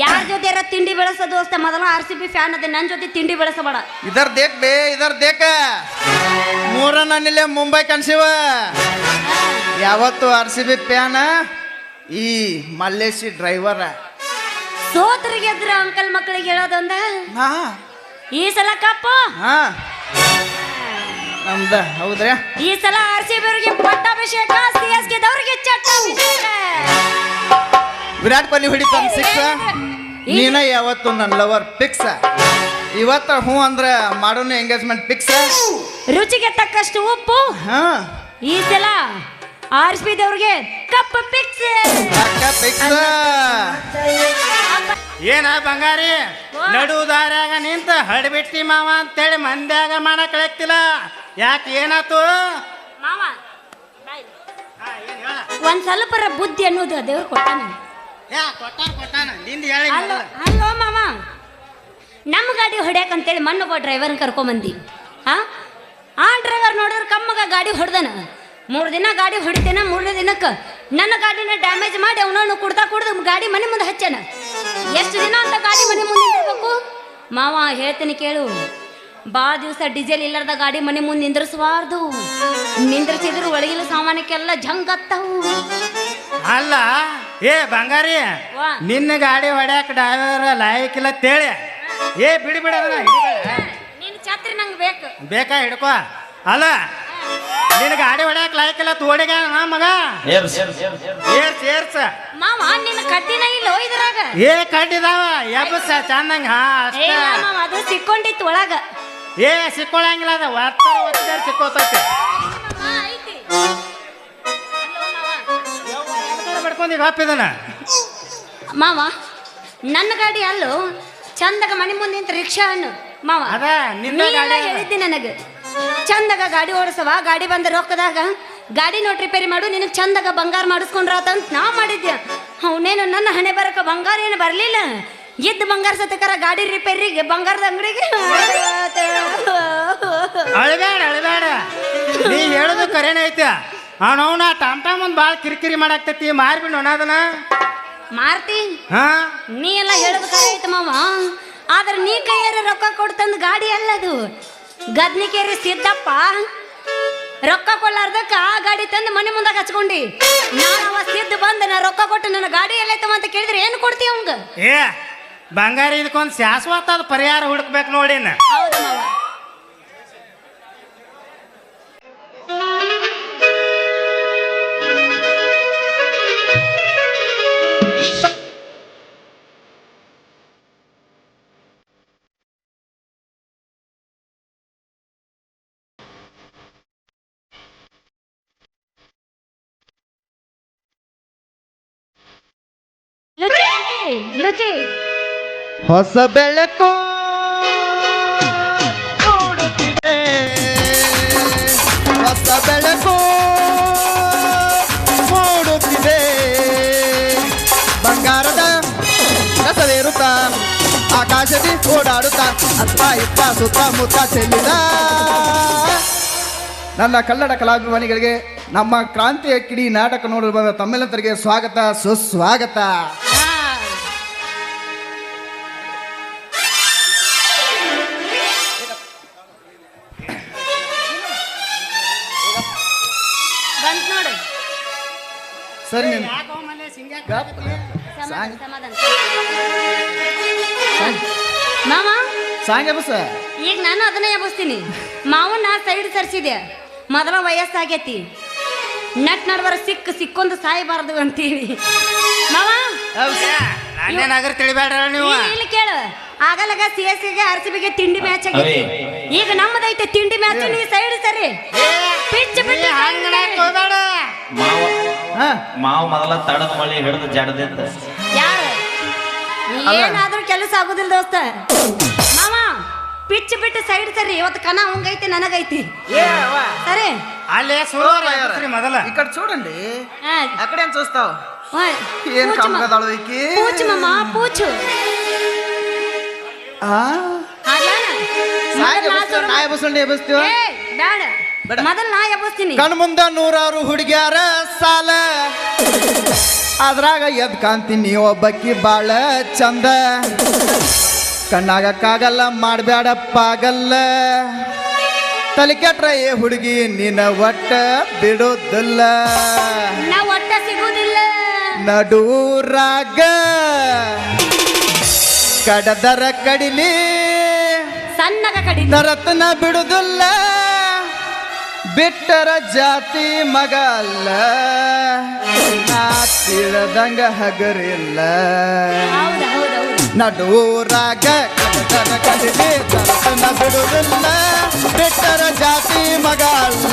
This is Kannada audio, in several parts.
ಯಾರ ಜೊತೆ ತಿಂಡಿ ಬೆಳೆಸೋದು ದೋಸ್ತ ಮೊದಲ ಆರ್ ಸಿ ಬಿ ಫ್ಯಾನ್ ಅದೇ ನನ್ನ ಜೊತೆ ತಿಂಡಿ ಬೆಳೆಸಬೇಡ. ಇದರ್ ದೇಕ್ ಬೇ ಇದರ್ ದೇಕ. ಮೂರ ಮುಂಬೈ ಕನ್ಸಿವ ಯಾವತ್ತು ಆರ್ ಸಿ ಬಿ ಪ್ಯಾನ ಈ ಮಲ್ಲೇಶಿ ಡ್ರೈವರ ಸೋತರಿಗೆ ಎದ್ರ ಅಂಕಲ್ ಮಕ್ಕಳಿಗೆ ಹೇಳೋದೊಂದ? ಹಾ. ಈ ಸಲ ಕಪ್ಪು? ಹಾ. ನಮ್ದ ಹೌದ್ರಾ ಈ ಸಲ ಆರ್ ಸಿ ಬಿ ಅವರಿಗೆ ಪಟ್ಟಾಭಿಷೇಕ ಸಿ ಎಸ್ ಕೆ ದವರಿಗೆ ಚಟ್ಟಾಭಿಷೇಕ. ವಿರಾಟ್ ಕೊಹ್ಲಿ ಹೊಡಿತಾನೆ ಸಿಕ್ಸ್ ನೀನ ಯಾವತ್ತು ನನ್ನ ಲವರ್ ಫಿಕ್ಸ್ ಇವತ್ತ ಹ್ಞೂ ಅಂದ್ರೆ ಮಾಡೋಣ ಎಂಗೇಜ್ಮೆಂಟ್ ಫಿಕ್ಸ್ ರುಚಿಗೆ ತಕ್ಕಷ್ಟು ಉಪ್ಪು. ಹಾ. ಈ ಸಲ ಆರ್ ಸಿ ಬಿ ಕಪ್ಪ ಕಪ್ಪು ಫಿಕ್ಸ್ ಫಿಕ್ಸ್ ಏನ ಬಂಗಾರಿ? ನಡು ದಾರ್ಯಾಗ ನಿಂತ ಹಡ್ಬಿಟ್ಟಿ ಮಾವ ಅಂತೇಳಿ ಮಂದ್ಯಾಗ ಮಾಡಕ್ ಕಳಕ್ತಿಲ್ಲ ಯಾಕೆ ಏನಾತು? ಮಾವ? ಒಂದ್ ಸ್ವಲ್ಪ ಬುದ್ಧಿ ಅನ್ನೋದು ದೇವ್ರು ಕೊಟ್ಟಾನ. ಯಾ, ಕೊಟ್ಟಾನ ಕೊಟ್ಟಾನ? ನಿಂದ ಹೇಳಿ ಅಲ್ಲೋ ಅಲ್ಲೋ. ಮಾವ ನಮ್ಮ ಗಾಡಿ ಹೊಡ್ಯಾಕ ಅಂತೇಳಿ ಮಣ್ಣೊಬ್ಬ ಡ್ರೈವರ್ನ ಕರ್ಕೊಂಬಂದಿ. ಹಾ ಆ ಡ್ರೈವರ್ ನೋಡಿದ್ರೆ ಕಮ್ಮಗ ಗಾಡಿ ಹೊಡೆದನ. ಮೂರು ದಿನ ಗಾಡಿ ಹೊಡಿತೇನ ಮೂರನೇ ದಿನಕ್ಕೆ ನನ್ನ ಗಾಡಿನ ಡ್ಯಾಮೇಜ್ ಮಾಡಿ ಅವನವನು ಕುಡ್ತಾ ಕುಡ್ದು ಗಾಡಿ ಮನೆ ಮುಂದೆ ಹಚ್ಚನ ಎಷ್ಟು ದಿನ ಅಂತ ಗಾಡಿ ಮನೆ ಮುಂದೆ ನಿಂದಿರ್ಬೇಕು? ಮಾವ ಹೇಳ್ತೀನಿ ಕೇಳು. ಬಾ ದಿವಸ ಡೀಸೆಲ್ ಇಲ್ಲದ ಗಾಡಿ ಮನೆ ಮುಂದೆ ನಿಂದ್ರಿಸಬಾರ್ದು. ನಿಂದ್ರಿಸಿದ್ರು ಒಳಗಿನ ಸಾಮಾನಕ್ಕೆಲ್ಲ ಜಂಗತ್ತವು ಅಲ್ಲ ಏ ಬಂಗಾರಿ ನಿನ್ನ ಗಾಡಿ ಹೊಡ್ಯಾಕ ಡ್ರೈವರ್ ಲಾಯಕ್ಕಿಲ್ಲ ತೇಳಿ ಏ ಬಿಡಿ ಬಿಡ ನಿನ್ನ ಛತ್ರಿ ನಂಗೆ ಬೇಕು. ಬೇಕಾ ಹಿಡ್ಕೋ. ಅಲ್ಲ ನಿನ್ನ ಗಾಡಿ ಹೊಡ್ಯಾಕ ಲಾಯಕ್ಕಿಲ್ಲ ತೋಡಿಗ ನಾ ಮಗ. ಏರ್ಸ್. ಏರ್ಸ್ ಏರ್ಸ್. ಏರ್ಸ್. ಏರ್ಸ್ ಏರ್ಸ್ ಮಾವ ನಿನ್ನ ಕಡ್ಡಿನ ಇಲ್ಲೋ ಇದ್ರಾಗ. ಏ ಕಡ್ಡಿದಾವ ಎಬ್ಬಸ ಚಂದಂಗ ಅಷ್ಟ. ಮಾವ ಅದು ಸಿಕ್ಕೊಂಡಿತ್ತು ಒಳಗ. ಏ ಸಿಕ್ಕೊಳಂಗಿಲ್ಲ ಅದ ಒತ್ತಾರ ಒತ್ತಾರ ಸಿಕ್ಕೋತೈತಿ. ಬಡ್ಕೊಂಡಿ ಹಾಪಿದನ ಮಾವ ನನ್ನ ಗಾಡಿ ಅಲ್ಲೋ ಚಂದಗ ಮನೆ ಮುಂದೆ ನಿಂತ ರಿಕ್ಷಾ ಅನ್ನು ಮಾವ ಅದ ನಿನ್ನ ನೀನೆಲ್ಲ ಗಾಡಿ. ಹೇಳಿದ್ದಿ ನನಗೆ. ಚಂದಗ ಗಾಡಿ ಓಡಿಸವ ಗಾಡಿ ಬಂದ ರೊಕ್ಕದಾಗ ಗಾಡಿ ನೋಟ್ ರಿಪೇರಿ ಮಾಡು ನಿನಗೆ ಚಂದಗ ಬಂಗಾರ ಮಾಡಿಸ್ಕೊಂಡ್ರ ಅಂತ ನಾ ಮಾಡಿದ್ದೆ ಅವನೇನು ನನ್ನ ಹಣೆ ಬರಕ ಬಂಗಾರ ಏನು ಬರಲಿಲ್ಲ? ಎದ್ದು ಬಂಗಾರ ಸತಕರ ಗಾಡಿ ರಿಪೇರಿಗೆ ಬಂಗಾರದ ಅಂಗಡಿಗೆ? ಅಳಬೇಡ ಅಳಬೇಡ ನೀ ಹೇಳೋದು ಕರೇನ ಐತಿ ಅವನವನ ಟಾಮ್ ಟಾಮ್ ಒಂದು ಭಾಳ ಕಿರಿಕಿರಿ ಮಾಡಾಕ್ತೈತಿ ಮಾರ್ಬಿಡ್ ಅದನ್ನ. ಮಾರ್ತಿ ಹಾ? ನೀ ಎಲ್ಲ ಹೇಳೋದು ಐತೆ ಮಾವ. ಆದ್ರೆ ನೀ ಕೈಯಾರ ರೊಕ್ಕ ಕೊಡ್ತಂದು ಗಾಡಿ ಅಲ್ಲದು ಗದ್ನಿಕೇರಿ ಸಿದ್ದಪ್ಪ ರೊಕ್ಕ ಕೊಡ್ಲಾರ್ದಕ್ಕ ಆ ಗಾಡಿ ತಂದು ಮನೆ ಮುಂದಾಗ ಹಚ್ಕೊಂಡಿ. ನಾನು ಅವ ಸಿದ್ಧ ಬಂದ ನಾ ರೊಕ್ಕ ಕೊಟ್ಟು ನನ್ನ ಗಾಡಿ ಎಲ್ಲೈತವ ಅಂತ ಕೇಳಿದ್ರೆ ಏನು ಕೊಡ್ತೀವಿ ಅವಂಗ? ಏ ಬಂಗಾರ ಇದಕ್ಕೊಂದು ಶಾಶ್ವತ ಪರಿಹಾರ ಹುಡುಕ್ಬೇಕು ನೋಡಿನ. ಹೊಸ ಬೆಳಕು ಮೂಡುತ್ತಿದೆ. ಹೊಸ ಬೆಳಕು ಮೂಡುತ್ತಿದೆ ಬಂಗಾರದ ಕಸವೇರುತ್ತ ಆಕಾಶದಿ ಓಡಾಡುತ್ತ ಅತ್ತ ಇತ್ತ ಸುತ್ತಮುತ್ತ ಚೆಲ್ಲಿದ. ನನ್ನ ಕನ್ನಡ ಕಲಾಭಿಮಾನಿಗಳಿಗೆ, ನಮ್ಮ ಕ್ರಾಂತಿಯ ಕಿಡಿ ನಾಟಕ ನೋಡಲು ಬಂದ ತಮ್ಮೆಲ್ಲರಿಗೆ ಸ್ವಾಗತ, ಸುಸ್ವಾಗತ. ಸರಿ ನೀನು ಮಾಮ ಸಾಂಗೆ ಬಸ್ ಈಗ ನಾನು ಅದನ್ನ ಎಬ್ಬಿಸ್ತೀನಿ ಮಾವನ್ನ ಸೈಡ್ ಸರ್ಸಿದೆ. ಮೊದಲ ವಯಸ್ಸಾಗೈತಿ. ನಟ್ ನಡ್ವರ ಸಿಕ್ಕ ಸಿಕ್ಕೊಂದು ಸಾಯಬಾರದು ಅಂತೀವಿ. ಮಾವ? ನಾನೇ ನಗರ ತಿಳಿಬೇಡ್ರ ನೀವು? ಇಲ್ಲಿ ಕೇಳು. ಆಗಲಗ ಸಿ ಎಸ್ಗೆ ಆರ್ ಸಿ ಬಿಗೆ ತಿಂಡಿ ಮ್ಯಾಚ್ ಆಗೈತಿ. ಈಗ ನಮ್ಮದೈತೆ ತಿಂಡಿ ಮ್ಯಾಚ್ ನೀ ಸೈಡ್ ಸರಿ. ಪಿಚ್ ಬಿಟ್ಟು ಏ, ಹಂಗ್ ಮಾಡಕ್ ಹೋಗ್ಬೇಡ. ಮಾವ ಮಾವ ಮೊದಲ ತಡದ ಮಳಿ ಹಿಡಿದು ಜಡದಿಂದ ಯಾರು ಏನಾದ್ರೂ ಕೆಲಸ ಆಗುದಿಲ್ಲ ದೋಸ್ತ ಮಾವ ಪಿಚ್ ಬಿಟ್ಟು ಸೈಡ್ ಸರಿ ಇವತ್ತು ಕನ ಅವಂಗೈತಿ ನನಗೈತಿ ಸರಿ ಅಲ್ಲೇ ಸುರೋರ ಎಬ್ಬಿಸ್ರಿ ಮೊದಲ ఇక్కడ చూడండి ಹಾ, అక్కడే చూస్తావు ಓಯ್, ಏನ್ ಪೂಚ್ ಮ- ಕಮ್ಮಗದಾಳು ಈಕಿ ಪೂಚ್ ಮಮ್ಮ ಪೂಚು ಆ ಅದಾನ. ಸಾಂಗ್ ಮೊದಲ್ ನಾ ಎಬ್ಬಿಸ್ತೀವ, ಶುರು ನಾ ಎಬ್ಬಿಸ್ಕೊಂಡು ಎಬ್ಬಿಸ್ತೀವ ಏ, ಬ್ಯಾಡ ಬೇಡ. ಮೊದಲ್ ನಾ ಎಬ್ಬಿಸ್ತೀನಿ. ಕಣ್ ಮುಂದ ನೂರಾರು ಹುಡುಗಿಯರ ಸಾಲ. ಅದ್ರಾಗ ಎದ್ ಕಾಣ್ತೀನಿ ಒಬ್ಬಕ್ಕಿ ಬಾಳ ಚಂದ. ಕಣ್ಣಾಗಕ್ಕಾಗಲ್ಲ ಮಾಡಬೇಡ ಪಾಗಲ್ಲ ತಲೆ ಕೆಟ್ರ ಏ ಹುಡುಗಿ ನಿನ್ನ ಒಟ್ಟ ಬಿಡೋದಿಲ್ಲ. ನಾ ಒಟ್ಟ ಸಿಗೋದಿಲ್ಲ ನಡೂರಾಗ. ಕಡದರ ಕಡಿಲಿ. ಸಣ್ಣಗ ಕಡಿ ನರತನ ಬಿಡುದಿಲ್ಲ. ಬಿಟ್ಟರ ಜಾತಿ ಮಗಲ್ಲ. ನಾ ತಿಳಿದಂಗ ಹಗರಿಲ್ಲ. ನಡೂರಾಗ ಕಡದರ ಕಲಿಲಿ ತನ ಬಿಡುದಿಲ್ಲ ಬಿಟ್ಟರ ಜಾತಿ ಮಗ ಅಲ್ಲ.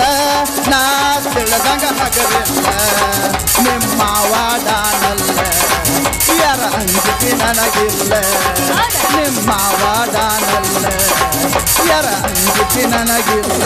ನಾ ತಿಳಿದಂಗ ಹಗಲಿಲ್ಲ. ನಿಮ್ಮ ವಾಡಾನಲ್ಲ ಯಾರ ಅಂಜಿಕೆ ನನಗಿಲ್ಲ. ನಿಮ್ಮ ವಾಡಾನಲ್ಲ ಯಾರ ಅಂಜಿಕೆ ನನಗಿಲ್ಲ.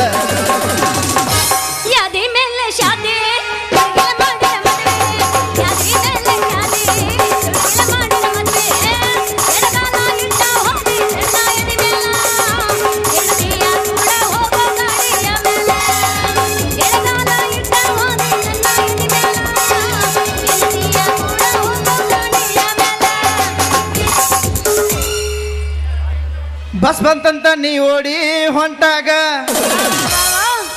ನೀ ಓಡಿ ಹೊಂಟಾಗ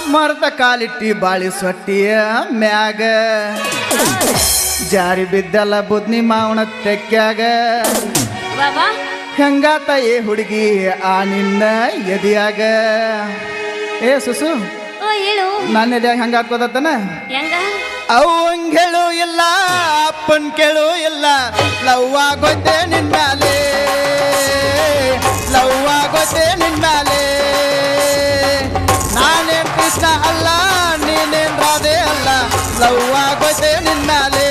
ಮರದ ಕಾಲಿಟ್ಟಿ ಬಾಳಿ ಸೊಟ್ಟಿಯ ಮ್ಯಾಗ. ಜಾರಿ ಬಿದ್ದಲ್ಲ ಬುದ್ನಿ ಮಾವನ ತೆಕ್ಕ್ಯಾಗ ಬಾಬಾ. ಹೆಂಗಾತ ಏ ಹುಡುಗಿ ಆ ನಿನ್ನ ಎದಿಯಾಗ? ಏ ಸುಸು ನನ್ನ ಎದಿಯಾಗ ಹೆಂಗ ಅವಂಗ್ ಹೇಳು ಇಲ್ಲ ಅಪ್ಪನ್ ಕೇಳು ಇಲ್ಲ ಲವ್ ಆಗೋದೆ ನಿನ್ನಾಲೆ ಲವ್ ಆಗೋದೆ ನಿನ್ನಾಲೆ ನಾನೇನ್ ಕೃಷ್ಣ ಅಲ್ಲ ನೀನೇನ್ ರಾಧೆ ಅಲ್ಲ ಲವ್ ಆಗೋದೆ ನಿನ್ನಾಲೆ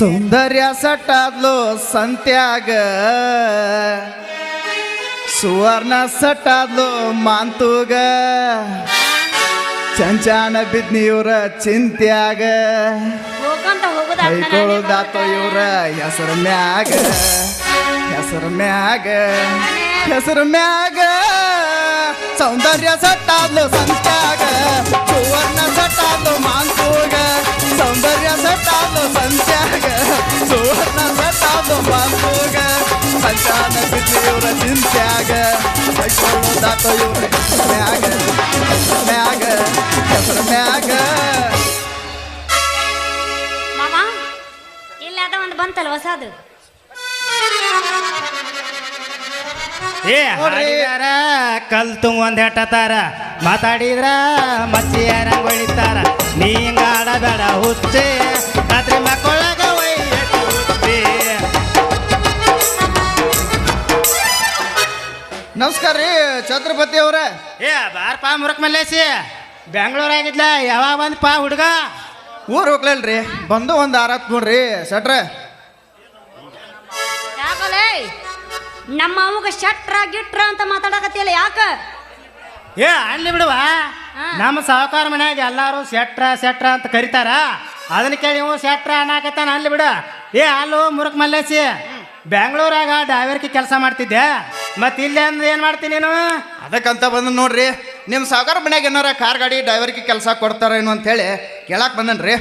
ಸೌಂದರ್ಯ ಸಟ್ಟಾದ್ಲು ಸಂತ್ಯಾಗ. ಸುವರ್ಣ ಸಟ್ಟಾದ್ಲು ಮಾಂತೂಗ. ಚಂಚಾನ ಬಿದ್ನಿವ್ರ ಚಿಂತ್ಯಾಗ. ಕೈಕೊಳ್ಳೋದಾತ ಇವ್ರ ಹೆಸರ ಮ್ಯಾಗ. ಹೆಸರ ಮ್ಯಾಗ. ಹೆಸರ ಮ್ಯಾಗ. ಸೌಂದರ್ಯ ಸಟ್ಟಾದ್ಲು ಸಂತ್ಯಾಗ. ಸುವರ್ಣ ಸಟ್ಟಾದ್ಲು ಮಾಂತೂಗ. ಸೌಂದರ್ಯ ಸಟ್ಟಾದ್ಲು ಸಂತ್ಯಾಗ ಸುವರ್ಣ ಸಟ್ಟಾದ್ಲು ಮಾಂತೂಗ ಸಂಚಾನ ಬಿದ್ದು ಇವ್ರ ಚಿಂತ್ಯಾಗ ಕೈಕೊಳ್ಳೋದಾತ ಇವ್ರ ಹೆಸರ ಮ್ಯಾಗ ಹೆಸರ ಮ್ಯಾಗ ಹೆಸರ ಮ್ಯಾಗ. ಮಾಮ ಇಲ್ಲ ಅದ ಒಂದು ಬಂತಲ್ಲ ಹೊಸದು ಏ ಹಾಡಿದಾರ ಕಲ್ ತುಂಬ ಒಂದ್ ಹೆಟ್ಟತಾರ. ಮಾತಾಡಿದ್ರ ಮಚ್ಚಿಯಾರ ಹೊಳಿತಾರ ನೀ ಹಿಂಗ ಆಡಬೇಡ ಹುಚ್ಚೆ. ರಾತ್ರಿ ಮಕ್ಕಳಾಗ ನಮಸ್ಕಾರ ರೀ ಛತ್ರಪತಿ ಅವ್ರ. ಏ ಪಾ ಮುರಕ್ ಮಲ್ಲೇಸಿ ಬೆಂಗಳೂರಾಗಿದ್ಲ ಯಾವಾಗ ಬಂದಪ್ಪ ಹುಡುಗ? ಊರ್ ಹೋಗ್ಲಲ್ರಿ ಬಂದು ಒಂದು ಆರಾತ್ ನೋಡ್ರಿ ಸಟ್ರ ನಮ್ಮ ಅವಾಗ ಶಟ್ರ ಗಿಟ್ರ ಅಂತ ಮಾತಾಡಕತ್ತಿಲ್ಲ ಯಾಕ? ಏ ಅಲ್ಲಿ ಬಿಡುವ. ನಮ್ಮ ಸಹಕಾರ ಮನ್ಯಾಗ ಎಲ್ಲಾರು ಶೆಟ್ರ ಶೆಟ್ರ ಅಂತ ಕರಿತಾರ. ಅದನ್ನ ಕೇಳಿ ಇವು ಶೆಟ್ರ ಅನ್ನಕತ್ತಾನ ಅಲ್ಲಿ ಬಿಡು. ಏ ಅಲ್ಲು ಮುರುಕ್ ಮಲ್ಲೇಸಿ ಬೆಂಗಳೂರಾಗ ಡ್ರೈವರ್ಗೆ ಕೆಲಸ ಮಾಡ್ತಿದ್ದೆ. ಮತ್ತೆ ಇಲ್ಲಿ ಅಂದ್ರೆ ಏನು ಮಾಡ್ತೀನಿ ನೀನು? ಅದಕ್ಕಂತ ಬಂದ್ ನೋಡ್ರಿ ನಿಮ್ಮ ಸಹಕಾರ ಮನ್ಯಾಗ ಏನಾರ ಕಾರ್ ಗಾಡಿ ಡ್ರೈವರ್ಗೆ ಕೆಲಸ ಕೊಡ್ತಾರೇನು ಅಂತೇಳಿ ಕೇಳಕ್ ಬಂದನ್ರಿ.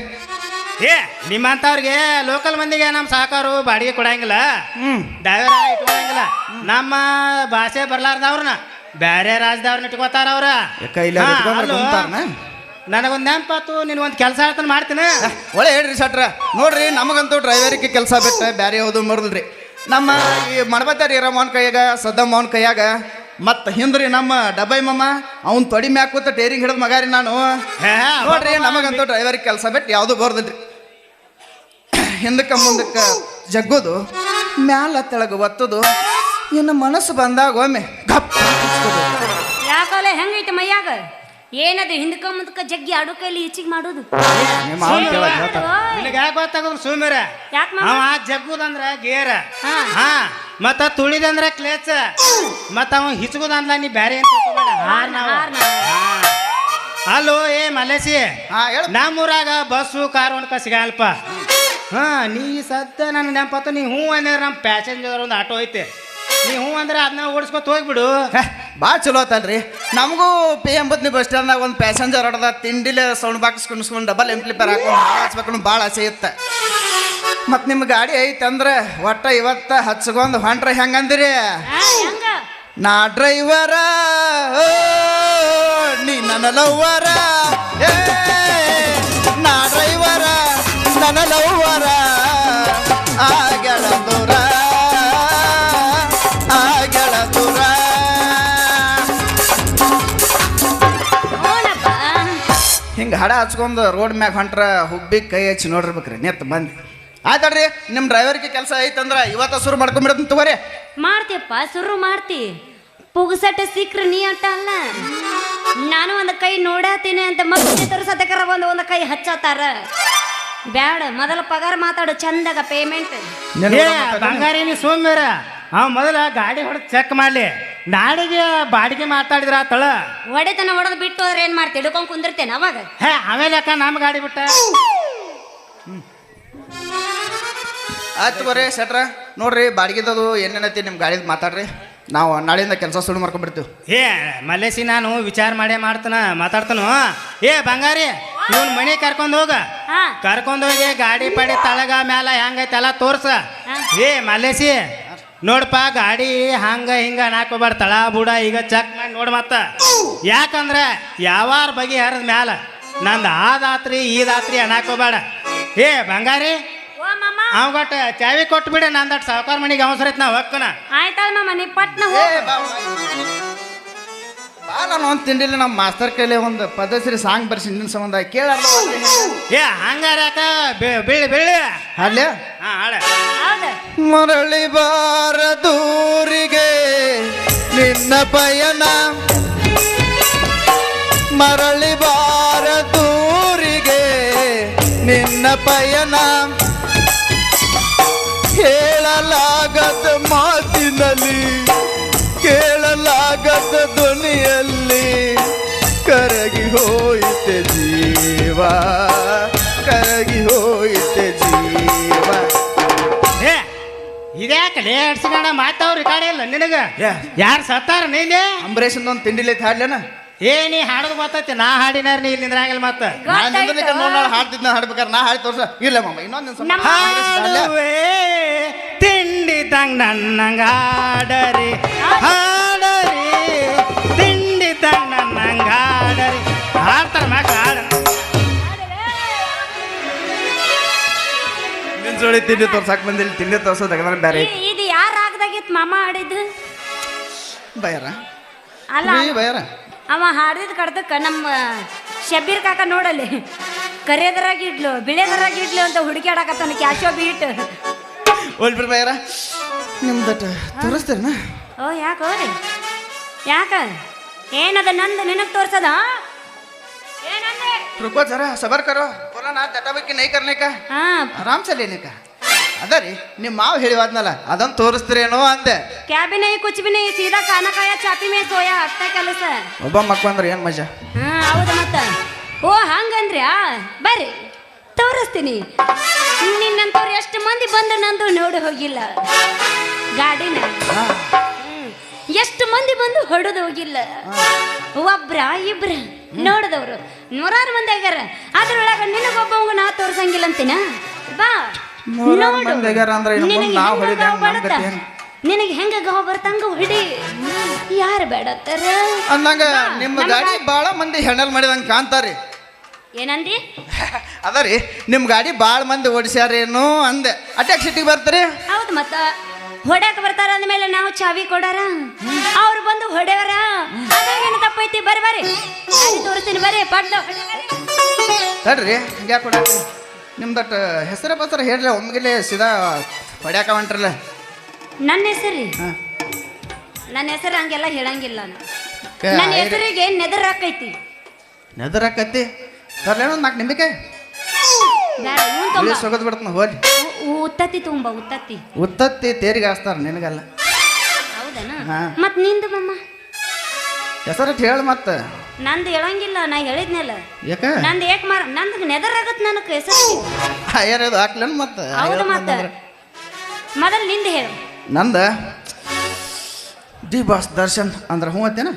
ಏ ನಿಮ್ಮಂತವ್ರಿಗೆ ಲೋಕಲ್ ಮಂದಿಗೆ ನಮ್ಮ ಸಾಕಾರು ಬಾಡಿಗೆ ಕೊಡಂಗಿಲ್ಲ. ಹ್ಮ್. ಡ್ರೈವರ್ ಇಟ್ಕೊಳಂಗಿಲ್ಲ. ನಮ್ಮ ಭಾಷೆ ಬರ್ಲಾರ್ದವ್ರನ್ನ ಬೇರೆ ರಾಜ್ಯದವ್ರನ್ನ ಇಟ್ಕೋತಾರ ಅವ್ರ ನನಗೊಂದ್ ನೆನಪಾತು ನೀನು ಒಂದು ಕೆಲಸ ಹೇಳ್ತಾನೆ ಮಾಡ್ತೀನಿ. ಒಳ್ಳೆ ಹೇಳ್ರಿ ಸಟ್ರ ನೋಡ್ರಿ ನಮಗಂತೂ ಡ್ರೈವರಿಗೆ ಕೆಲಸ ಬಿಟ್ಟ ಬ್ಯಾರೆ ಯಾವುದು ಮರದ್ರಿ ನಮ್ಮ ಈ ಮಣಬತ್ತಾರಿ ಮೋನ್ ಕೈಯಾಗ ಸದ್ದ ಮೋನ್ ಕೈಯಾಗ ಮತ್ತ ಹಿಂದ್ರಿ ನಮ್ಮ ಡಬ್ಬೈ ಮಮ್ಮ ಅವ್ನ ತೊಡಿ ಮ್ಯಾಕ್ ಕೂತ ಟೇರಿಂಗ್ ಹಿಡಿದ ಮಗಾರಿ ನಾನು. ನೋಡ್ರಿ ನಮಗಂತೂ ಡ್ರೈವರಿಗೆ ಕೆಲಸ ಬಿಟ್ಟು ಯಾವುದು ಬರ್ದಿಲ್ರಿ. ಹಿಂದಕ್ಕೆ ಮುಂದಕ್ಕೆ ಜಗ್ಗೋದು ಮ್ಯಾಲ ತೆಳಗ ಒತ್ತದು ಇನ್ನು ಮನಸ್ಸು ಬಂದಾಗ ಒಮ್ಮೆ ಗಪ್. ಯಾಕಲೆ ಹೆಂಗೈತೆ ಮೈಯಾಗ ಏನದು ಹಿಂದಕ ಮುಂದಕ್ಕೆ ಜಗ್ಗಿ ಆಡೋ ಕೈಲಿ ಈಚಿಗೆ ಮಾಡೋದು. ನಿನಗೆ ಯಾಕೆ ಗೊತ್ತಾಗೋದು ಸುಮಿರ ಯಾಕ್ ಮಾಮ? ಅವ ಜಗ್ಗುದಂದ್ರ ಗೇರ ಹಾ. ಹಾ ಮತ್ತ ತುಳಿದಂದ್ರ ಕ್ಲೇಚ ಮತ್ತ ಅವ ಹಿಚ್ಗುದಂದ್ಲ ನೀ ಬ್ಯಾರೆ ಅಂತ ತಿಳ್ಕೊಬೇಡ. ಹಾರ್ ನಾವ. ಹಾ. ಅಲ್ಲೋ ಏ ಮಲೇಸಿ ಹಾ ಹೇಳ ನಮ್ಮೂರಾಗ ಬಸ್ಸು ಕಾರು ಅನ್ಕ ಸಿಗಲ್ಪ ಹಾ ನೀ ಸದ್ದ ನನ್ನ ನೆನಪತ್ತು ನೀ ಹೂ ಅಂದ್ರೆ ನಮ್ಮ ಪ್ಯಾಸೆಂಜರ್ ಒಂದು ಆಟೋ ಐತೆ. ನೀ ಹೂ ಅಂದ್ರೆ ಅದನ್ನ ಓಡಿಸ್ಕೊತ ಹೋಗ್ಬಿಡು. ಭಾಳ ಚಲೋ ಆತಲ್ರಿ ನಮಗೂ ಪಿ ಎಂಬತ್ನಿ ಬಸ್ ಸ್ಟ್ಯಾಂಡ್ನಾಗ ಒಂದು ಪ್ಯಾಸೆಂಜರ್ ಹೊಡೆದ ತಿಂಡಿಲೆ ಸೌಂಡ್ ಬಾಕ್ಸ್ ಕುಣಿಸ್ಕೊಂಡು ಡಬಲ್ ಎಂಪ್ಲಿಪರ್ ಹಾಕೊಂಡು ಹಚ್ಬೇಕು ಭಾಳ ಆಸೆ ಇತ್ತು. ಮತ್ತು ನಿಮ್ಮ ಗಾಡಿ ಐತೆ ಅಂದ್ರೆ ಒಟ್ಟ ಇವತ್ತ ಹಚ್ಕೊಂಡು ಹೊಂಟ್ರೆ ಹೆಂಗಂದಿರಿ? ನಾ ಡ್ರೈವರ ಓ, ನೀ ನನ್ನ ಲವ್ವರ ಏ, ನನ್ನ ಲವ್ವರ ಆಗಳ ದೂರ ಆಗಳ ದೂರ ಹ್ಞೂನಪ್ಪ ಹಿಂಗೆ ಹಡ ಹಚ್ಕೊಂಡು ರೋಡ್ ಮ್ಯಾಗ ಹೊಂಟ್ರ ಹುಬ್ಬಿ ಕೈ ಹಚ್ಚಿ ನೋಡಿರ್ಬೇಕ್ರಿ ನೆತ್ ಬಂದು ಆಯ್ತಲ್ರಿ ನಿಮ್ಮ ಡ್ರೈವರ್ಗೆ ಕೆಲಸ ಐತಂದ್ರ ಇವತ್ತ ಶುರು ಮಾಡ್ಕೊಂಬಿಡ್ತೀನಿ ತಗೋರಿ. ಮಾಡ್ತೀಯಪ್ಪ ಶುರು ಮಾಡ್ತಿ. ಪುಗ್ಸಟ್ಟೆ ಸಿಕ್ರ ನೀ ಅಂತ ಅಲ್ಲ. ನಾನು ಒಂದು ಕೈ ನೋಡತ್ತೀನಿ ಅಂತ ಮತ್ತೆ ತೋರ್ಸತಕರ ಒಂದು ಒಂದು ಕೈ ಹಚ್ಚತಾರ ಬ್ಯಾಡ ಮೊದಲ ಪಗಾರ ಮಾತಾಡು ಚಂದಾಗ ಪೇಮೆಂಟ್ ಏ ಬಂಗಾರಿ ನೀ ಸೋಮ್ಯರ ಅವ ಮೊದಲ ಗಾಡಿ ಹೊಡೆದು ಚೆಕ್ ಮಾಡ್ಲಿ. ನಾಡಿಗೆ ಬಾಡಿಗೆ ಮಾತಾಡಿದ್ರ ತಳ ಒಡೆತನ ಹೊಡೆದು ಬಿಟ್ಟು ಹೋದ್ರೆ ಏನ್ ಮಾಡ್ತಿ? ಹಿಡ್ಕೊಂಡ್ ಕುಂದಿರ್ತೇನೆ ಅವಾಗ? ಹೇ ಆಮೇಲೆ ಅಕ್ಕ ನಮ್ಮ ಗಾಡಿ ಬಿಟ್ಟ? ಆಯ್ತು ಬರ್ರಿ ಸೆಟ್ರ ನೋಡ್ರಿ ಬಾಡಿಗೆದದು ಏನೇನೈತಿ ನಿಮ್ಮ ಗಾಡಿದು ಮಾತಾಡ್ರಿ. ನಾವು ನಾಳೆಯಿಂದ ಕೆಲಸ ಸುಳ್ಳು ಮಾಡ್ಕೊಂಡ್ಬಿಡ್ತೀವಿ. ಏ ಮಲ್ಲೇಸಿ ನಾನು ವಿಚಾರ ಮಾಡೇ ಮಾಡ್ತಾನ ಮಾತಾಡ್ತಾನು. ಏ ಬಂಗಾರಿ ಇವನ್ ಮನೆ ಕರ್ಕೊಂಡ್ ಹೋಗ. ಹಾ. ಕರ್ಕೊಂಡ್ ಹೋಗಿ ಗಾಡಿ ಪಡಿ ತಳಗ ಮ್ಯಾಲ ಹೆಂಗೈತೆ ಎಲ್ಲ ತೋರ್ಸ. ಏ ಮಲ್ಲೇಸಿ ನೋಡಪ್ಪ ಗಾಡಿ ಹಂಗ ಹಿಂಗ ನಾಕೋಬಾರ ತಳ ಬುಡ ಈಗ ಚೆಕ್ ಮಾಡಿ ನೋಡ್ ಮತ್ತ. ಯಾಕಂದ್ರೆ ಯಾವಾರ ಬಗೆ ಹರಿದ ಮ್ಯಾಲ ನಂದು ಈ ದಾತ್ರಿ ಅನ್ನಾಕೋಬೇಡ. ಏ ಬಂಗಾರಿ ಅವಗಟ್ಟ ಚಾವಿ ಕೊಟ್ಟು ಬಿಡ ನಂದಟ್ ಸಾವುಕಾರ ಮನಿಗೆ ಅವಸರ ಐತ್ ನಾ ಹೊಕ್ಕನ. ಆಯ್ತಲ್ಲ ನಮ್ಮ ನೀ ಪಟ್ನ ನಾನು ಒಂದು ತಿಂಡಿಲಿ ನಮ್ಮ ಮಾಸ್ತರ್ ಕೈಲಿ ಒಂದು ಪದಶ್ರೀ ಸಾಂಗ್ ಬರ್ಸಿ ನಿನ್ನ ಸಂಬಂಧ ಕೇಳಲ್ಲ ಏ ಹಂಗಾರ ಯಾಕ? ಬೀಳಿ ಬೀಳಿ ಅಲ್ಲೇ ಹಾ ಹಾಳ ಮರಳಿ ಬಾರ ದೂರಿಗೆ ನಿನ್ನ ಪಯಣ. ಮರಳಿ ಬಾರ ದೂರಿಗೆ ನಿನ್ನ ಪಯಣ. ಹೇಳಲಾಗದ ಮಾತಿನಲ್ಲಿ ಕೇಳಲಾಗದ ಧ್ವನಿಯಲ್ಲಿ ಕರಗಿ ಹೋಯಿತೆ ಜೀವ ಕರಗಿ ಹೋಯಿತೆ ಜೀವ. ಏ ಕಡೆ ಅಡ್ಸಿಗಣ ಮಾತಾವ್ರಿ ಕಾಡಿಲ್ಲ ನಿನಗ. ಯಾರು ಸತ್ತಾರ ನೀನೆ? ಅಂಬರೀಷನ್ ಒಂದು ತಿಂಡಿಲಿ ಹಾಡ್ಲೇನ ಏ ನೀ ಹಾಡೋದು ಗೊತ್ತೈತಿ. ನಾ ಹಾಡಿನಾರ ನೀ ಇಲ್ಲಿಂದ್ರ ಆಗಲ್ಲ ಮತ್ತ. ನೋಡಿ ಹಾಡ್ತಿದ್ನ ಹಾಡ್ಬೇಕಾರೆ. ನಾ ಹಾಡಿ ತೋರ್ಸ. ಇಲ್ಲ ಮಮ್ಮ ಇನ್ನೊಂದು ಹಾಡುವೆ ತಿಂಡಿ ತಂಗ್ ನನ್ನಂಗ ಹಾಡರಿ. ಹಾಡರಿ ತಿಂಡಿ ತಂಗ್ ನನ್ನಂಗ ಹಾಡರಿ. ಹಾಡ್ತಾರ ಮಕ್ಕ ಹಾಡ. ನಿನ್ ಜೋಡಿ ತಿಂಡಿ ತೋರ್ಸಕ್ ಬಂದಿಲ್ಲ. ತಿಂಡಿ ತೋರ್ಸೋದು ಯಾಕಂದ್ರೆ ಬೇರೆ ಇದು ಯಾರ ಆಗದಾಗಿತ್ತು ಮಾಮ ಆಡಿದ್ದು ಬಯರ ಅಲ್ಲ. ಬಯರ ಅವ ಹಾಡಿದ ಕಡ್ದಕ್ಕ ನಮ್ಮ ಶಬೀರ್ ಕಾಕ ನೋಡಲ್ಲಿ ಕರಿಯದರಾಗ ಇಡ್ಲು ಬಿಳೆದರಾಗ ಇಡ್ಲು ಅಂತ ಹುಡುಕ್ಯಾಡಕತ್ತಾನ ಕ್ಯಾಶೋ ಬೀಟ್ ಒಲ್ಬಿಡ್ ಬಯರ ನಿಮ್ದಟ ತೋರಿಸ್ತೀರನ ಓ ಯಾಕ ಹೋರಿ ಯಾಕ ಏನದ ನಂದು ನಿನಗ್ ತೋರ್ಸದ ಏನಂದೆ रुको जरा सबर करो बोला ना ದಟಬಕ್ಕಿ ನೈ ಕರ್ನೇಕ ಹಾ ಆರಾಮ್ ಸೆ ಲೇನೇಕ ಅದ ರೀ ನಿಮ್ಮ ಮಾವ ಹೇಳಿವಾದ್ನಲ್ಲ ಅದನ್ನ ತೋರಿಸ್ತೀರೇನೋ ಅಂದೆ. ಕ್ಯಾಬಿನ ಕುಚ್ ಸೀದಾ ಕಾನಕಾಯ ಚಾಪಿ ಮೇ ಸೋಯ ಅಷ್ಟ ಕೆಲಸ. ಒಬ್ಬ ಮಕ್ಕಂದ್ರೆ ಏನ್ ಮಜಾ? ಹಾ ಹೌದು ಮತ್ತ. ಓ ಹಂಗಂದ್ರ್ಯಾ? ಬರ್ರಿ ತೋರಿಸ್ತೀನಿ. ನಿನ್ನಂತವ್ರು ಎಷ್ಟು ಮಂದಿ ಬಂದು ನಂದು ನೋಡಿ ಹೋಗಿಲ್ಲ. ಗಾಡಿನ. ಎಷ್ಟು ಮಂದಿ ಬಂದು ಹೊಡೆದು ಹೋಗಿಲ್ಲ. ಒಬ್ರ ಇಬ್ರ ನೋಡಿದವ್ರು. ನೂರಾರು ಮಂದಿ ಆಗ್ಯಾರ. ಅದ್ರೊಳಗ ನಿನಗೊಬ್ಬವಂಗ ನಾ ತೋರ್ಸಂಗಿಲ್ಲ ಅಂತೀನ? ಬಾ. ನಿನಗೆ ಹೆಂಗ ಗಾವ್ ಬರ್ತಂಗ ಹೊಡಿ. ಯಾರು ಬೇಡತ್ತಾರ? ಅಂದಂಗ ನಿಮ್ಮ ಗಾಡಿ ಬಾಳ ಮಂದಿ ಹೆಣಲ್ ಮಾಡಿದಂಗ ಕಾಣ್ತಾರಿ. ಏನಂದಿ? ಅದರಿ ನಿಮ್ಮ ಗಾಡಿ ಬಾಳ ಮಂದಿ ಓಡಿಸ್ಯಾರೇನು ಅಂದೆ. ಅಟ್ಯಾಕ್ ಸಿಟಿಗೆ ಬರ್ತಾರೆ? ಹೌದು ಮತ್ತ. ಹೊಡ್ಯಾಕ ಬರ್ತಾರ ಅಂದಮೇಲೆ ನಾವು ಚಾವಿ ಕೊಡಾರ? ಅವ್ರು ಬಂದು ಹೊಡೆಯವರ ಏನು ತಪ್ಪೈತಿ? ಬರ್ರಿ ಬರ್ರಿ. ತೋರಿಸ್ತೀನಿ ಬರ್ರಿ. ಪಡ್ದ ತಡ್ರಿ ಹಂಗ್ಯಾಕೆ ಕೊಡಾಕ ನಿಮ್ದಟ್ ಹೆಸರು ಬಸರ ಹೇಳ್ರಿ ಒಮ್ಗಿಲೆ ಸೀದಾ ಪಡ್ಯಾಕ ಹೊಂಟ್ರಲ್ಲ. ನನ್ನ ಹೆಸರಿ? ಹಾಂ. ನನ್ನ ಹೆಸರು ಹಂಗೆಲ್ಲ ಹೇಳಂಗಿಲ್ಲ ನಾನು. ಏ, ನನ್ನ. ಹೆಸರಿಗೆ ನೆದರಾಕೈತಿ ನೆದರಾಕತ್ತಿ ತರ್ಲೇನೋ ನಾಲ್ಕು ನಿಂಬಿಕೆ. ಬ್ಯಾಡ, ಇವ್ನ್ ತೊಂಬ. ಬಿಡ್ತಾನ ಹೋಲಿ. ಉತ್ತತ್ತಿ ತುಂಬ ಉತ್ತತ್ತಿ. ಉತ್ತತ್ತಿ ತೇರಿಗೆ ಹಾಸ್ತಾರ ನಿನಗಲ್ಲ. ಹೌದನ? ಹಾ. ಮತ್ ನಿಂದು ಮಮ್ಮ ಹೆಸರು ಹೇಳ ಮತ್ತ. ನಂದು ಹೇಳಂಗಿಲ್ಲ ನಾ ಹೇಳಿದ್ನಲ್ಲ. ಯಾಕ? ನಂದು ಏಕ್ ಮಾರ ನಂದು ಆಗತ್ ನನಗೆ ಹೆಸರು. ಹೈಯರ್ ಹಾಕ್ಲೇನು ಮತ್ತೆ? ಹೌದು ಮತ್ತ. ಮೊದಲು ನಿಂದು ಹೇಳು. ನಂದ? ಡಿ ಬಾಸ್ ದರ್ಶನ್ ಅಂದ್ರೆ ಹ್ಞೂ ಅಂತೇನ?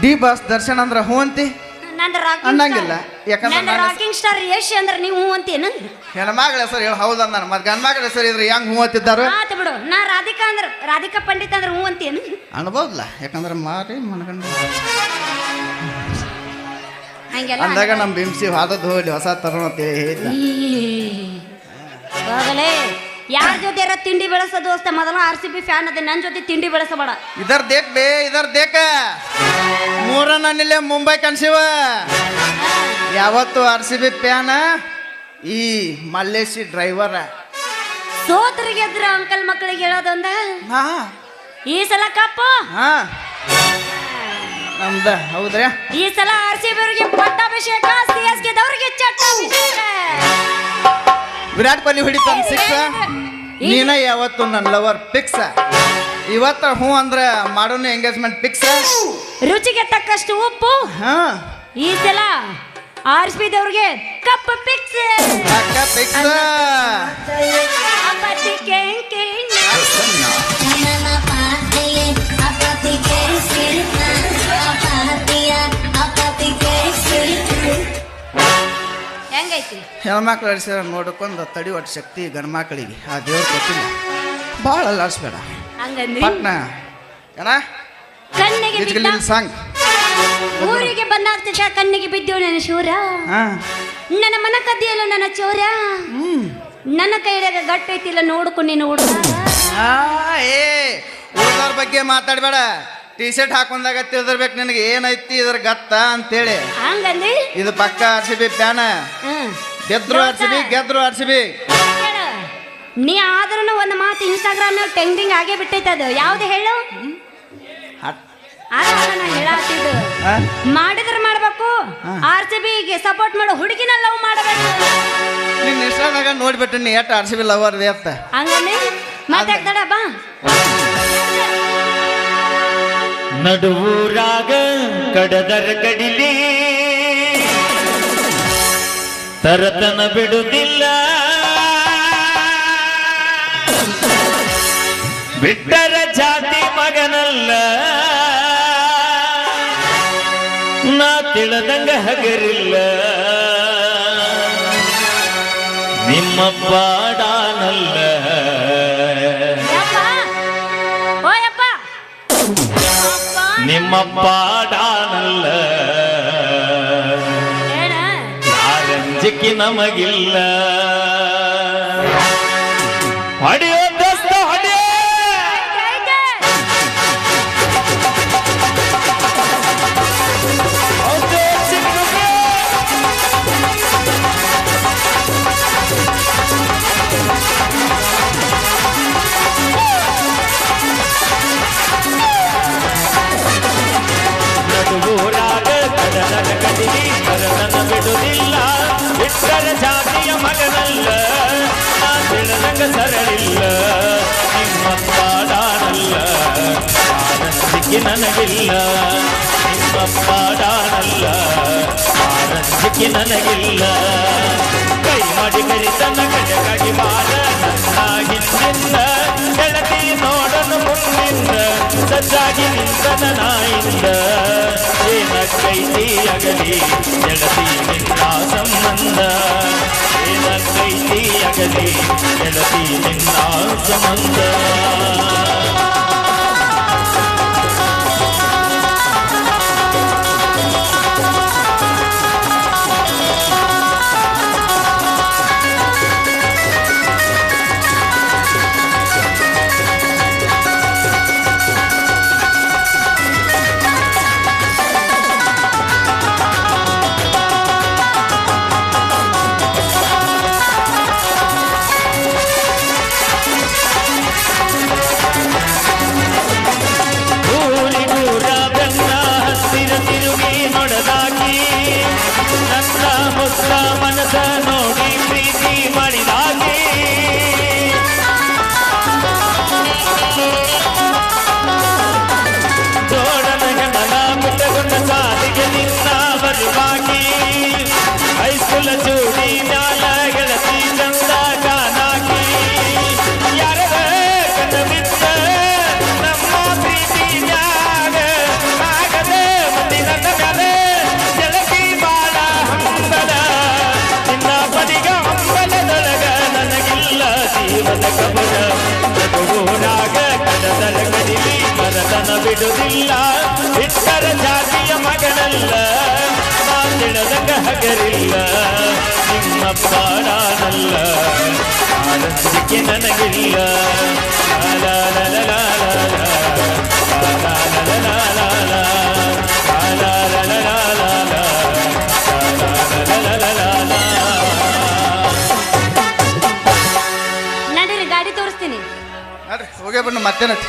ಡಿ ಬಾಸ್ ದರ್ಶನ್ ಅಂದ್ರೆ ಹ್ಞೂ ಅಂತಿ? ನಂದು ಅನ್ನಂಗಿಲ್ಲ. ಯಾಕಂದ್ರೆ ನನ್ನ- ರಾಕಿಂಗ್ ಸ್ಟಾರ್ ಯಶ್ ಅಂದ್ರೆ ನೀವು ಹ್ಞೂ ಅಂತೇನು ಹೆಣ್ಮಗಳ ಹೆಸರು ಹೇಳಿ. ಹೌದು ಅಂದಾನ. ಮತ್ತೆ ಗಂಡ್ಮಗಳ ಹೆಸರು ಇದ್ರೆ ಹೆಂಗ್ ಹ್ಞೂ ಅಂತಿದ್ದಾರು? ಆತು ಬಿಡು. ನಾ ರಾಧಿಕಾ ಅಂದ್ರೆ ರಾಧಿಕಾ ಪಂಡಿತ್ ಅಂದ್ರೆ ಹ್ಞೂ ಅಂತೇನು ಅನ್ಬೋದ್ಲ. ಯಾಕಂದ್ರೆ ಮಾರಿ ಮನಗಂಡ ಹಂಗೆಲ್ಲ ಅಂದಾಗ ನಮ್ಮ ಬಿಂಸಿ ಹಾದದ್ದು ಹೋಗ್ಲಿ. ಹೊಸ ತರೋಣ ಅಂತೇಳಿ ಹೋಗಲೇ. ಯಾರ ಜೊತೆ ಇರೋ ತಿಂಡಿ ಬೆಳೆಸೋ ದೋಸ್ತ ಮೊದಲ ಆರ್ ಸಿ ಬಿ ಫ್ಯಾನ್ ಅದೇ ನನ್ನ ಜೊತೆ ತಿಂಡಿ ಬೆಳೆಸಬೇಡ. ಇದರ್ ದೇಕ್ ಬೇ ಇದರ್ ದೇಕ. ಮೂರ ನನ್ನಿಲ್ಲೇ ಮುಂಬೈ ಕನ್ಸಿವ ಯಾವತ್ತು ಆರ್ ಸಿ ಬಿ ಪ್ಯಾನ ಈ ಮಲ್ಲೇಶಿ ಡ್ರೈವರ ಸೋತರಿಗೆ ಎದ್ರ ಅಂಕಲ್ ಮಕ್ಕಳಿಗೆ ಹೇಳೋದೊಂದ ಹಾ. ಈ ಸಲ ಕಪ್ಪು? ಹಾ. ನಮ್ದ ಹೌದ್ರಾ ಈ ಸಲ ಆರ್ ಸಿ ಬಿ ಅವರಿಗೆ ಪಟ್ಟಾಭಿಷೇಕ ಸಿ ಎಸ್ ಕೆ ದವರಿಗೆ ಚಟ್ಟಾಭಿಷೇಕ. ವಿರಾಟ್ ಕೊಹ್ಲಿ ಹೊಡಿತಾನ ಸಿಕ್ಸ. ನೀನ ಯಾವತ್ತು ನನ್ನ ಲವರ್ ಫಿಕ್ಸ್ ಇವತ್ತ ಹ್ಞೂ ಅಂದ್ರೆ ಮಾಡೋನು ಎಂಗೇಜ್ಮೆಂಟ್ ಫಿಕ್ಸ್ ರುಚಿಗೆ ತಕ್ಕಷ್ಟು ಉಪ್ಪು. ಹಾ. ಈ ಸಲ ಆರ್ ಸಿ ಕಪ್ಪ ದವ್ರಿಗೆ ಕಪ್ಪ ಪಿಕ್ಸ್ ಪಕ್ಕ ಪಿಕ್ಸ ಹೆಣ್ಮಕ್ಳು ಅಡಿಸಿರ ನೋಡ್ಕೊಂಡು ತಡಿ ಒಟ್ಟು ಶಕ್ತಿ ಗಂಡ್ಮಕ್ಳಿಗೆ ಆ ದೇವ್ರ ಕೊಟ್ಟಿಲ್ಲ. ಭಾಳ ಅಲ್ಲಾಡ್ಸ್ಬೇಡ. ಹಂಗಂದ್ರಿ? ಪಟ್ನ. ಏನ? ಕಣ್ಣಿಗೆ ಸಾಂಗ್ ಊರಿಗೆ ಬಂದಾಗ್ತಿದ್ದ ಕಣ್ಣಿಗೆ ಬಿದ್ದು ನನ್ನ ಶೂರ. ಹಾ. ನನ್ನ ಮನ ಕದ್ದಿಯಲ್ಲ ನನ್ನ ಚೋರ. ನನ್ನ ಕೈಯಾಗ ಗಟ್ಟೈತಿಲ್ಲ ನೋಡ್ಕೊಂಡು ನೀನು ಹುಡುಗ. ಏ ಉಳ್ದವ್ರ ಬಗ್ಗೆ ಮಾತಾಡಬೇಡ. ಟಿ ಶರ್ಟ್ ಹಾಕೊಂಡಾಗ ತಿಳಿದಿರ್ಬೇಕು ನಿನಗೆ. ಏನೈತಿ ಇದ್ರ ಗತ್ತ ಅಂತೇಳಿ. ಹಂಗಂದಿ ಇದು ಪಕ್ಕ ಆರ್ ಸಿ ಬಿ ಪ್ಯಾನ. ಗೆದ್ರು ಆರ್ ಸಿ ಬಿ ಗೆದ್ರು ಆರ್ ಸಿ ಬಿ. ನೀ ಆದ್ರೂ ಒಂದು ಮಾತು ಇನ್ಸ್ಟಾಗ್ರಾಮ್ನಲ್ಲಿ ಟ್ರೆಂಡಿಂಗ್ ಆಗೇ ಬಿಟ್ಟೈತೆ ಅದು. ಯಾವ್ದು ಹೇಳು? ಮಾಡಿದ್ರೆ ಮಾಡ್ಬೇಕು ಆರ್ ಸಿ ಬಿಗೆ ಸಪೋರ್ಟ್ ಮಾಡು ಹುಡುಗಿನ ಲವ್ ಮಾಡಬೇಕು. ನಿನ್ನ ಇನ್ಸ್ಟಾದಾಗ ನೋಡ್ಬಿಟ್ಟು ನೀ ಎಷ್ಟು ಆರ್ ಸಿ ಬಿ ಲವರ್ ಇದೆ ಅತ್ತ ಹಂಗಂದಿ ಮಾತಾಡ್ತಾಡ ಬಾ. ನಡುವೂರಾಗ ಕಡದರ ಕಡಿಲಿ ತರತನ ಬಿಡುದಿಲ್ಲ ಬಿಟ್ಟರ ಜಾತಿ ಮಗನಲ್ಲ. ನಾ ತಿಳದಂಗ ಹಗರಿಲ್ಲ. ನಿಮ್ಮ ಪಾಡಾನಲ್ಲ. ನಿಮ್ಮ ಪಾಡಾನಲ್ಲ. ಯಾರಂಜಿಕೆ ನಮಗಿಲ್ಲ. ಹೊಡೆಯೋ ಸರಳಿಲ್ಲ ನಿಮ್ಮ ಪಾಡಾನಲ್ಲ ಆನಂದಕ್ಕೆ ನನಗಿಲ್ಲ, ನಿಮ್ಮ ಪಾಡಾನಲ್ಲ ಆನಂದಕ್ಕೆ ನನಗಿಲ್ಲ. ಕೈ ಮಾಡಿ ಕರಿತನ ಕಡೆಗಾಗಿ ಮಾಡ ನನ್ನ ಹಿಂದಿಂದ ಗೆಳತಿ ನೋಡನು ಮುಂದಿಂದ, ಸಜ್ಜಾಗಿ ನಿಂತನ ನಾಯಿಂದ. ಏನ ಕೈತಿ ಅಗಲಿ ಗೆಳತಿ ನಿನ್ನ ಸಂಬಂಧ. ಅಗಲಿ ಗೆಳತಿ ನಿನ್ನ ಸಂಬಂಧ ಇಟ್ಟರ ಜಾತಿಯ ಮಗನಲ್ಲ ಮಾತಿಡದಂಗ ಹಗರಿಲ್ಲ ನಿಮ್ಮಪ್ಪ ನಾನಲ್ಲ ಆನಂದಿಕೆ ನನಗಿಲ್ಲ. ನಡೀರಿ ಗಾಡಿ ತೋರಿಸ್ತೀನಿ ಹೋಗೇ ಬಣ್ಣ ಮತ್ತೇನೈತಿ